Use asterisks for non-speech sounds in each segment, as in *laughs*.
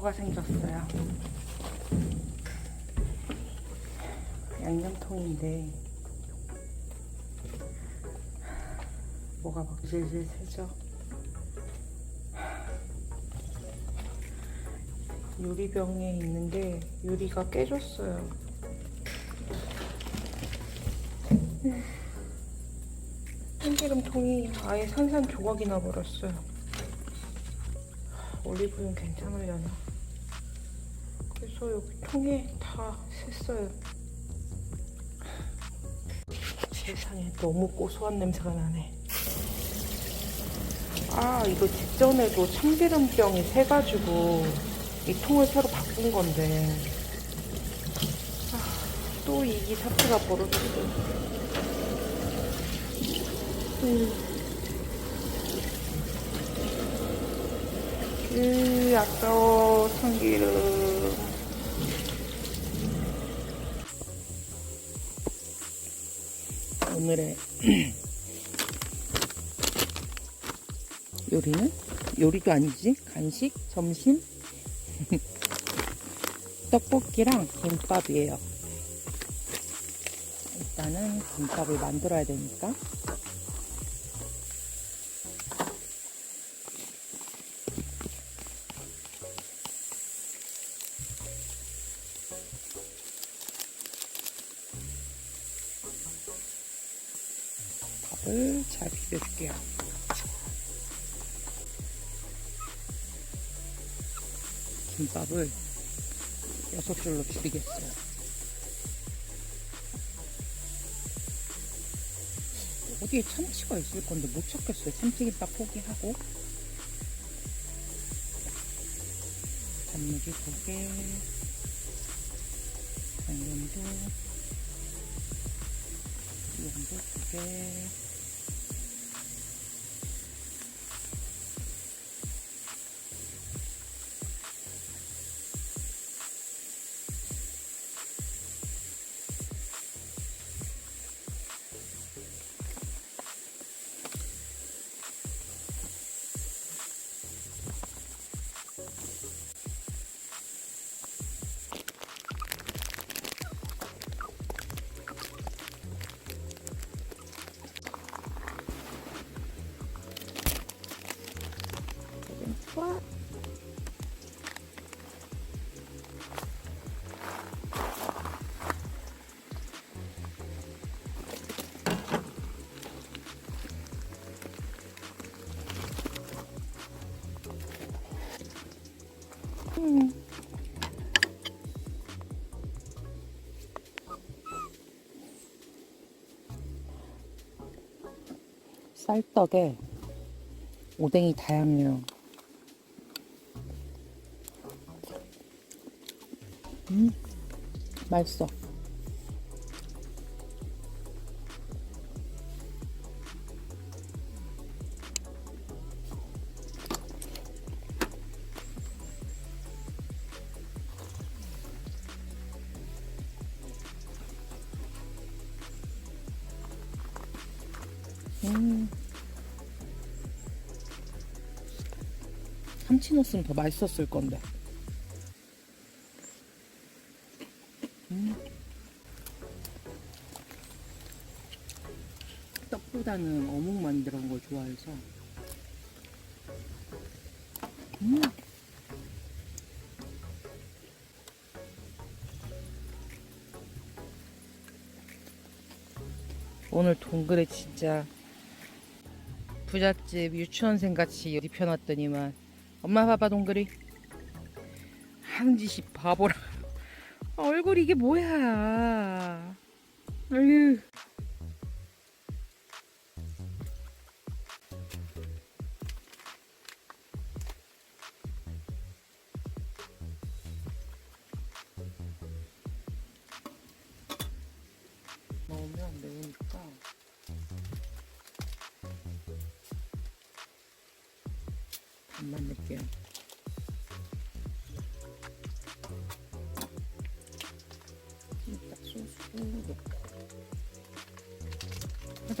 사고가 생겼어요. 양념통인데 뭐가 막 질질 새죠. 유리병에 있는데 유리가 깨졌어요. 참기름통이 아예 산산조각이 나버렸어요. 올리브유 괜찮으려나? 그래서 여기 통에 다 샜어요. 세상에 너무 고소한 냄새가 나네. 아 이거 직전에도 참기름병이 새가지고 이 통을 새로 바꾼 건데 아, 또이 사태가 벌어졌어. 음. 으, 아까워, 참기름. 오늘의 *clears throat* 요리는? 요리도 아니지? 간식? 점심? *laughs* 떡볶이랑 김밥이에요. 일단은 김밥을 만들어야 되니까. 여섯 줄로 줄이겠어요. 어디에 참치가 있을 건데 못 찾겠어요. 참치김밥 포기하고. 단무지 두 개, 당근도, 이용도 두 개, 쌀떡에 오뎅이 다양해요. 음, 맛있어. 넣었으면 더 맛있었을 건데. 음. 떡보다는 어묵 많이 들어간 걸 좋아해서. 음. 오늘 동그래 진짜 부잣집 유치원생 같이 입혀놨더니만 엄마 봐봐 동그리. 하는 짓이 바보라. 아, *laughs* 얼굴 이게 뭐야? 넣으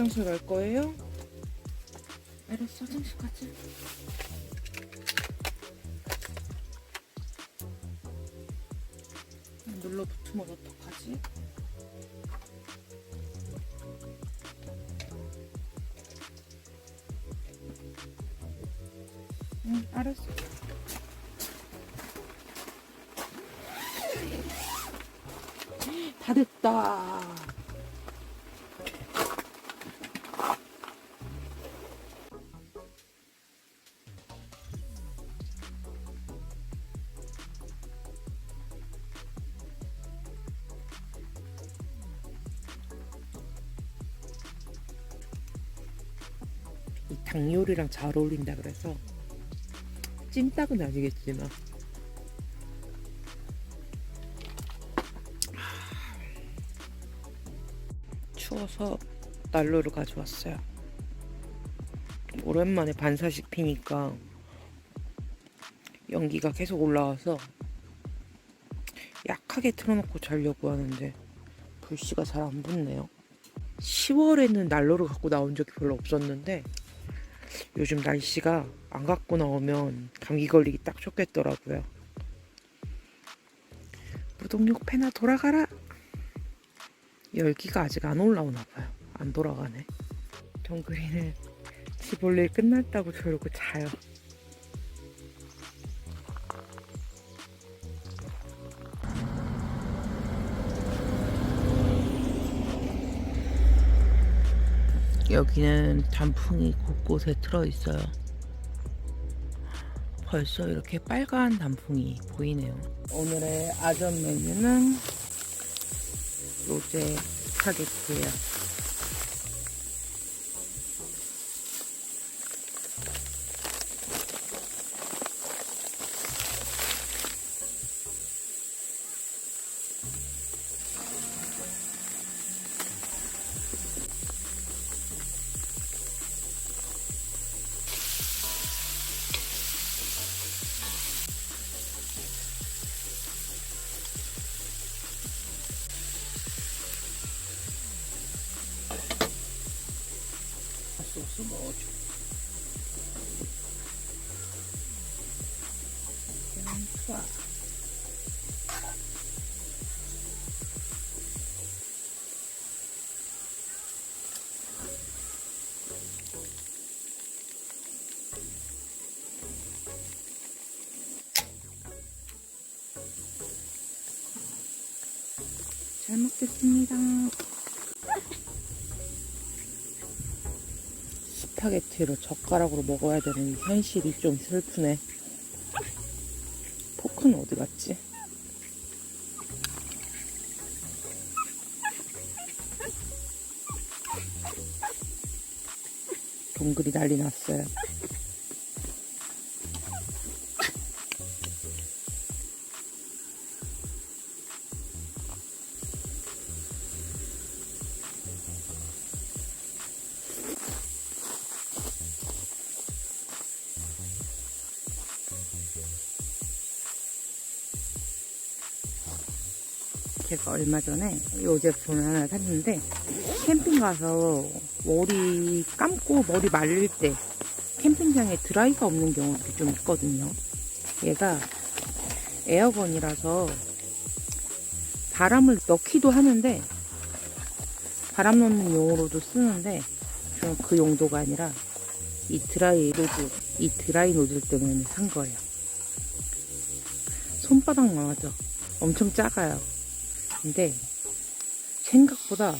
화장실 갈 거예요? 알았어 화장실 가자 눌러붙으면 어떡하지? 응, 알았어. 다 됐다. 닭 요리랑 잘 어울린다 그래서 찜닭은 아니겠지만 추워서 난로를 가져왔어요. 오랜만에 반사식 피니까 연기가 계속 올라와서 약하게 틀어놓고 자려고 하는데 불씨가 잘 안 붙네요. 10월에는 난로를 갖고 나온 적이 별로 없었는데 요즘 날씨가 안 갖고 나오면 감기 걸리기 딱 좋겠더라고요. 무동력 패나 돌아가라. 열기가 아직 안 올라오나 봐요. 안 돌아가네. 동그리는 *laughs* 집올일 끝났다고 저러고 자요. 여기는 단풍이 곳곳에 틀어 있어요. 벌써 이렇게 빨간 단풍이 보이네요. 오늘의 아점 메뉴는 로제 스파게티예요. Тобто вкусив судочок. Класно. 스파게티를 젓가락으로 먹어야 되는 이 현실이 좀 슬프네. 포크는 어디 갔지? 동글이 난리 났어요. 얼마 전에 이 제품을 하나 샀는데 캠핑 가서 머리 감고 머리 말릴 때 캠핑장에 드라이가 없는 경우도 좀 있거든요. 얘가 에어건이라서 바람을 넣기도 하는데 바람 넣는 용으로도 쓰는데 그 용도가 아니라 이 드라이 노즐, 이 드라이 노즐 때문에 산 거예요. 손바닥만 하죠. 엄청 작아요. 근데 생각보다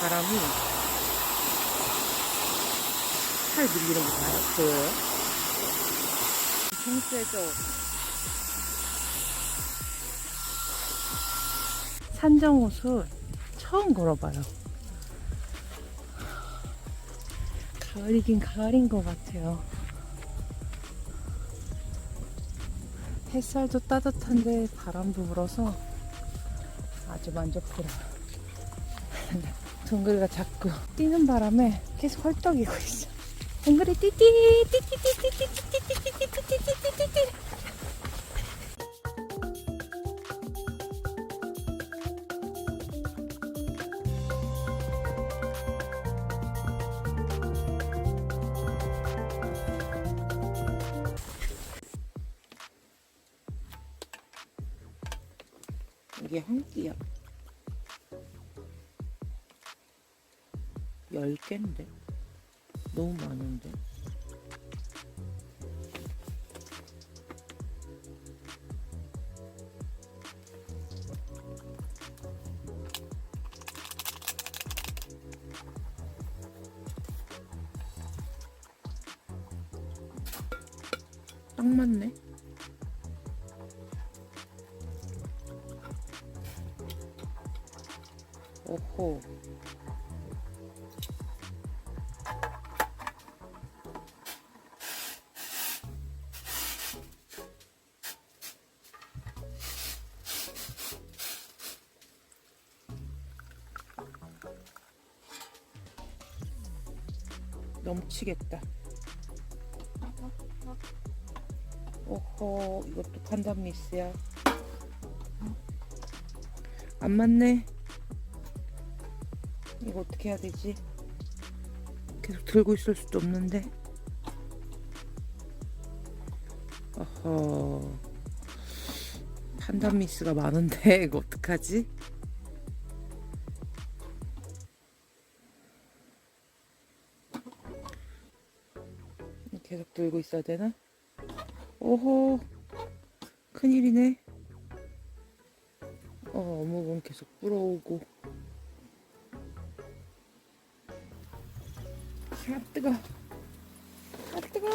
바람이 팔 밀리는 거 봐요? 보여요? 엄청 세죠? 산정옷을 처음 걸어봐요. 가을이긴 가을인 것 같아요. 햇살도 따뜻한데 바람도 불어서 아주 만족스러워. *laughs* 동글이가 자꾸 뛰는 바람에 계속 헐떡이고 있어. 동글이 띠띠 띠띠띠띠띠띠띠띠띠띠띠띠띠띠 이게 한 끼야. 열 개인데 너무 많은데. 딱 맞네. 오호. 넘치겠다. 오호, 이것도 판단 미스야. 안 맞네. 이거 어떻게 해야 되지? 계속 들고 있을 수도 없는데. 어허. 판단 미스가 많은데 *laughs* 이거 어떡하지? 계속 들고 있어야 되나? 오호. 큰일이네. 어, 어묵은 계속 불어오고. 아 뜨거. 아 뜨거.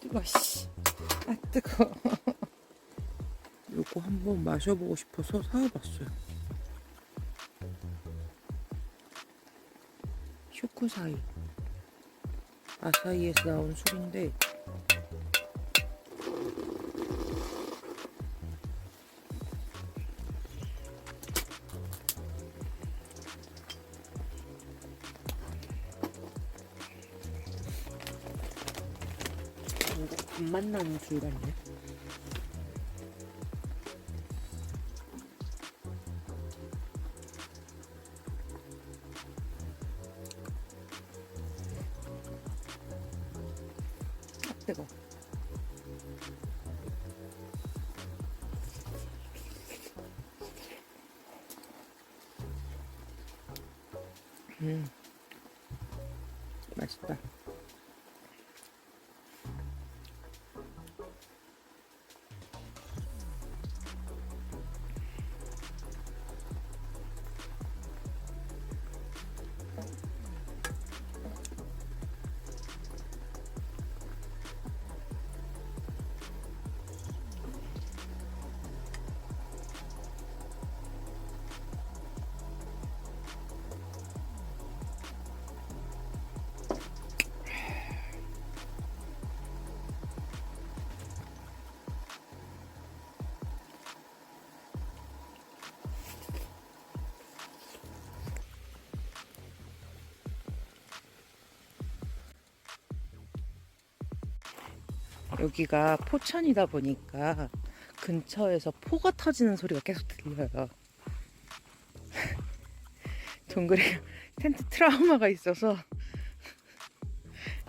뜨거 씨. 아 뜨거. 요거 한번 마셔보고 싶어서 사와봤어요. 쇼크사이. 아사히에서 나온 술인데. 밥맛 나는 술 같네 음맛 여기가 포천이다 보니까 근처에서 포가 터지는 소리가 계속 들려요. *laughs* 동그리가 텐트 트라우마가 있어서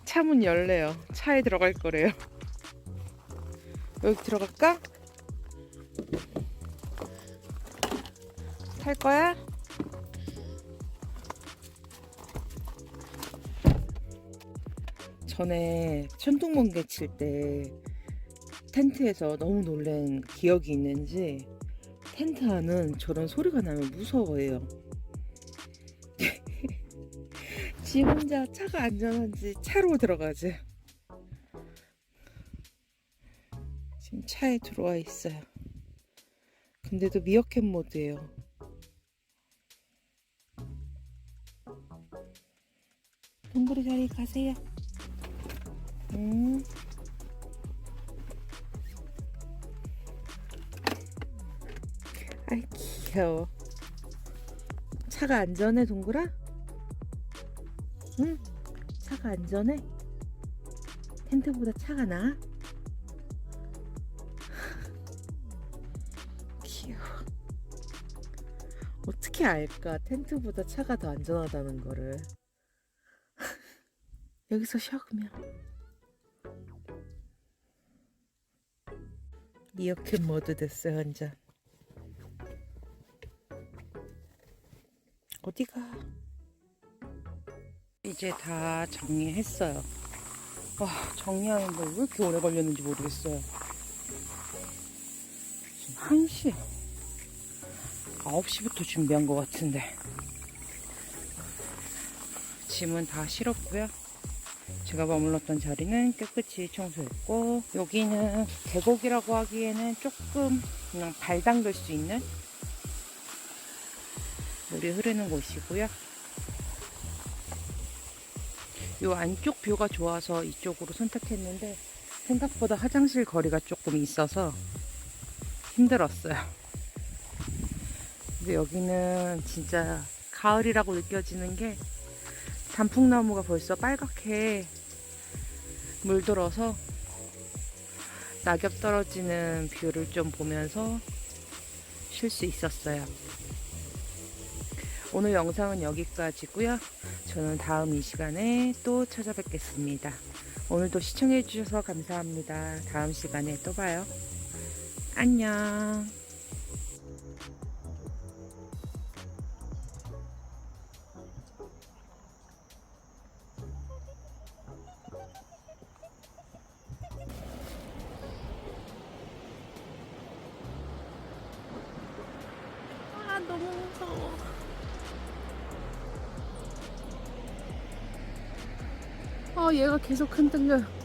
차 문 열래요. 차에 들어갈 거래요. 여기 들어갈까? 탈 거야? 전에 천둥번개 칠 때 텐트에서 너무 놀란 기억이 있는지 텐트 안은 저런 소리가 나면 무서워해요. *laughs* 지 혼자 차가 안전한지 차로 들어가지. 지금 차에 들어와 있어요. 근데도 미어캣 모드예요. 동굴이 자리 가세요. 음. 아이 귀여워. 차가 안전해 동그라? 응? 차가 안전해? 텐트보다 차가 나아? *laughs* 귀여워. 어떻게 알까? 텐트보다 차가 더 안전하다는 거를. *laughs* 여기서 쉬어 그냥. 이어켓 모드 됐어요 완전. 어디가? 이제 다 정리했어요. 와 정리하는데 왜 이렇게 오래 걸렸는지 모르겠어요. 지금 1시 9시부터 준비한 것 같은데 짐은 다 실었고요. 제가 머물렀던 자리는 깨끗이 청소했고 여기는 계곡이라고 하기에는 조금 그냥 발 담글 수 있는 물이 흐르는 곳이고요. 요 안쪽 뷰가 좋아서 이쪽으로 선택했는데 생각보다 화장실 거리가 조금 있어서 힘들었어요. 근데 여기는 진짜 가을이라고 느껴지는 게 단풍나무가 벌써 빨갛게 물들어서 낙엽 떨어지는 뷰를 좀 보면서 쉴 수 있었어요. 오늘 영상은 여기까지고요. 저는 다음 이 시간에 또 찾아뵙겠습니다. 오늘도 시청해주셔서 감사합니다. 다음 시간에 또 봐요. 안녕. 계속 흔들려요.